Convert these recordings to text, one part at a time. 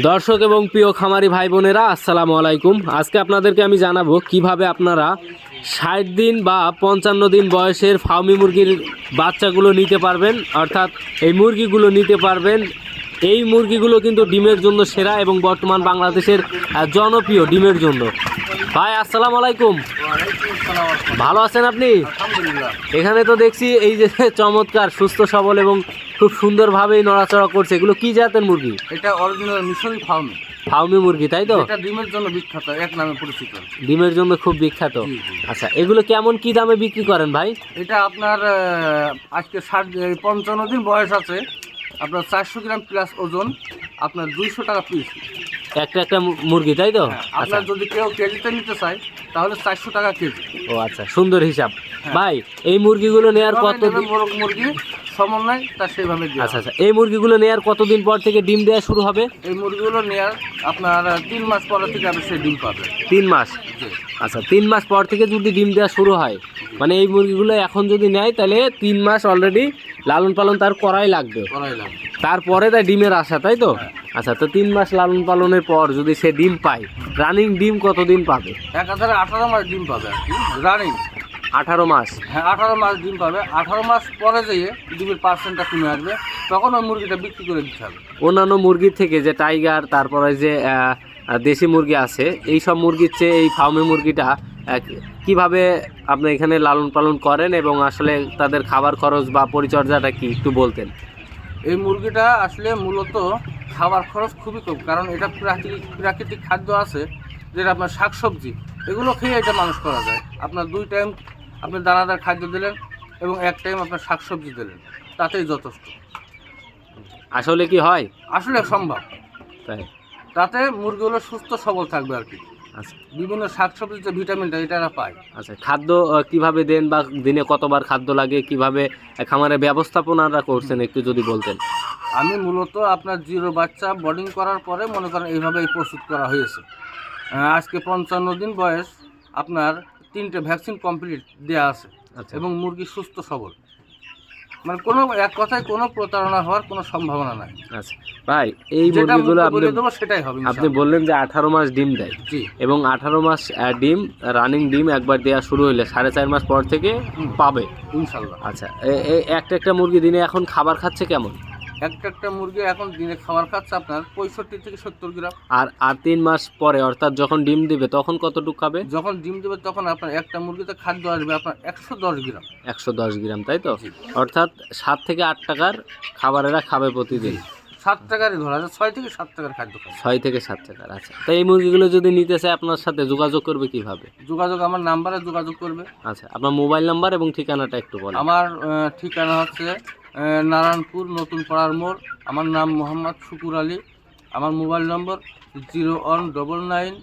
দর্শক এবং প্রিয় খামারি ভাই বোনেরা আসসালামু আলাইকুম। আজকে আপনাদেরকে আমি জানাব কীভাবে আপনারা ষাট দিন বা পঞ্চান্ন দিন বয়সের ফার্মি মুরগির বাচ্চাগুলো নিতে পারবেন অর্থাৎ এই মুরগিগুলো নিতে পারবেন। এই মুরগিগুলো কিন্তু ডিমের জন্য সেরা এবং বর্তমান বাংলাদেশের জনপ্রিয় ডিমের জন্য। ভাই আসসালামু আলাইকুম। ভালো আছেন আপনি? এখানে তো দেখছি এই যে চমৎকার সুস্থ সবল এবং খুব সুন্দরভাবেই নড়াচড়া করছে। এগুলো কি জাতের মুরগি? এটা অরিজিনাল মিশরি ফার্ম ফার্মি মুরগি তাই তো? এটা ডিমের জন্য বিখ্যাত এক নামে পরিচিত। ডিমের জন্য খুব বিখ্যাত। আচ্ছা এগুলো কেমন কি দামে বিক্রি করেন ভাই? এটা আপনার আজকে ষাট পঞ্চান্ন দিন বয়স আছে। আপনার চারশো গ্রাম প্লাস ওজন আপনার দুইশো টাকা পিস একটা একটা মুরগি তাই তো? আচ্ছা আপনার যদি কেউ কেজিতে নিতে চায় তাহলে চারশো টাকা কেজি। ও আচ্ছা সুন্দর হিসাব। হ্যাঁ। ভাই এই মুরগিগুলো যেভাবে কত মুরগি। সমন্বয় তা সেইভাবে দেওয়া আচ্ছা আচ্ছা। এই মুরগিগুলো নেয়ার কতদিন পর থেকে ডিম দেওয়া শুরু হবে? এই মুরগিগুলো নেওয়ার আপনার তিন মাস পরে থেকে আপনি সেই ডিম পাবে তিন মাস? আচ্ছা তিন মাস পর থেকে যদি ডিম দেওয়া শুরু হয় মানে এই মুরগিগুলো এখন যদি নেয় তাহলে তিন মাস অলরেডি লালন পালন তার করাই লাগবে। করাই লাগবে। তারপরে তাই ডিমের আশা তাই তো? হ্যাঁ। আচ্ছা তো তিন মাস লালন পালনের পর যদি সে ডিম পায় রানিং ডিম কতদিন পাবে? এক হাজার আঠারো মাস ডিম পাবে রানিং আঠারো মাস। হ্যাঁ আঠারো মাস ডিম পাবে। আঠারো মাস পরে যেয়ে ডিমের পার্সেন্টটা কমে আসবে। তখন ওই মুরগিটা বিক্রি করে দিতে হবে। অন্যান্য মুরগির থেকে যে টাইগার তারপরে যে দেশি মুরগি আছে এই সব মুরগির চেয়ে এই ফার্মে মুরগিটা কীভাবে আপনি এখানে লালন পালন করেন এবং আসলে তাদের খাবার খরচ বা পরিচর্যাটা কি একটু বলতেন। এই মুরগিটা আসলে মূলত খাবার খরচ খুবই কম কারণ এটা প্রাকৃতিক প্রাকৃতিক খাদ্য আছে যেটা আপনার শাকসবজি এগুলো খেয়ে এটা মানুষ করা যায়। আপনার দুই টাইম আপনি দানাদার খাদ্য দিলেন এবং এক টাইম আপনার শাকসবজি দিলেন তাতেই যথেষ্ট। আসলে কি হয়? আসলে সম্ভব। তাই। তাতে মুরগিগুলো সুস্থ সবল থাকবে আর কি। আচ্ছা। বিভিন্ন শাকসবজির যে ভিটামিনটা এটা এরা পায়। আচ্ছা খাদ্য কীভাবে দেন বা দিনে কতবার খাদ্য লাগে কীভাবে আহ, খামারের ব্যবস্থাপনাটা করছেন একটু যদি বলতেন। আমি মূলত আপনার জিরো বাচ্চা বোর্ডিং করার পরে মনে করেন এইভাবেই প্রস্তুত করা হয়েছে। আজকে পঞ্চান্ন দিন বয়স। আপনার তিনটে ভ্যাকসিন কমপ্লিট দেওয়া আছে আচ্ছা। এবং মুরগি সুস্থ সবল। মানে কোনো এক কথায় কোনো প্রতারণা হওয়ার কোনো সম্ভাবনা নাই। আচ্ছা। ভাই এই মুরগিগুলো আপনি সেটাই হবে আপনি বললেন যে আঠারো মাস ডিম দেয়। জি। এবং আঠারো মাস ডিম রানিং ডিম একবার দেওয়া শুরু হলে সাড়ে চার মাস পর থেকে পাবে। ইনশাল্লাহ আচ্ছা একটা একটা মুরগি দিনে এখন খাবার খাচ্ছে কেমন? একটা একটা মুরগি এখন দিনে খাবার খাচ্ছে আপনার পঁয়ষট্টি থেকে সত্তর গ্রাম। আর আর তিন মাস পরে অর্থাৎ যখন ডিম দিবে তখন কতটুকু খাবে? যখন ডিম দেবে তখন আপনার একটা মুরগিতে খাদ্য আসবে আপনার একশো দশ গ্রাম। একশো দশ গ্রাম তাই তো। অর্থাৎ সাত থেকে আট টাকার খাবারেরা খাবে প্রতিদিন। সাত টাকারই ধরা যায় ছয় থেকে সাত টাকার খাদ্য ছয় থেকে সাত টাকার আচ্ছা। তো এই মুরগিগুলো যদি নিতে চায় আপনার সাথে যোগাযোগ করবে কীভাবে? যোগাযোগ আমার নাম্বারে যোগাযোগ করবে। আচ্ছা আপনার মোবাইল নাম্বার এবং ঠিকানাটা একটু বলেন। আমার ঠিকানা হচ্ছে নারায়ণপুর নতুন পাড়ার মোড়। আমার নাম মোহাম্মদ শুকুর আলী। আমার mobile number zero one double nine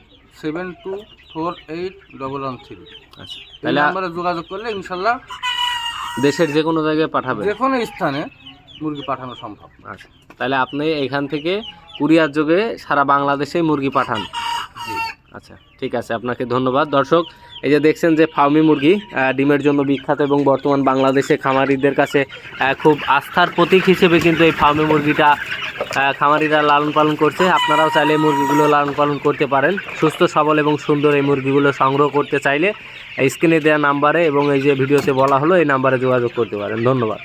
seven two four eight double one three. আচ্ছা তাহলে নাম্বারে যোগাযোগ করলে ইনশাল্লাহ দেশের যে কোনো জায়গায় পাঠাবে যে কোনো স্থানে মুরগি পাঠানো সম্ভব। আচ্ছা তাহলে আপনি এখান থেকে কুরিয়ার যোগে সারা বাংলাদেশে মুরগি পাঠান। আচ্ছা ঠিক আছে, আপনাকে ধন্যবাদ। দর্শক, এই যে দেখছেন যে ফার্মি মুরগি ডিমের জন্য বিখ্যাত এবং বর্তমান বাংলাদেশে খামারিদের কাছে খুব আস্থার প্রতীক হিসেবে কিন্তু এই ফার্মি মুরগিটা খামারিরা লালন পালন করছে। আপনারাও চাইলে মুরগিগুলো লালন পালন করতে পারেন। সুস্থ, সবল এবং সুন্দর এই মুরগিগুলো সংগ্রহ করতে চাইলে স্ক্রিনে দেওয়া নাম্বারে এবং এই যে ভিডিওতে বলা হলো, এই নাম্বারে যোগাযোগ করতে পারেন। ধন্যবাদ।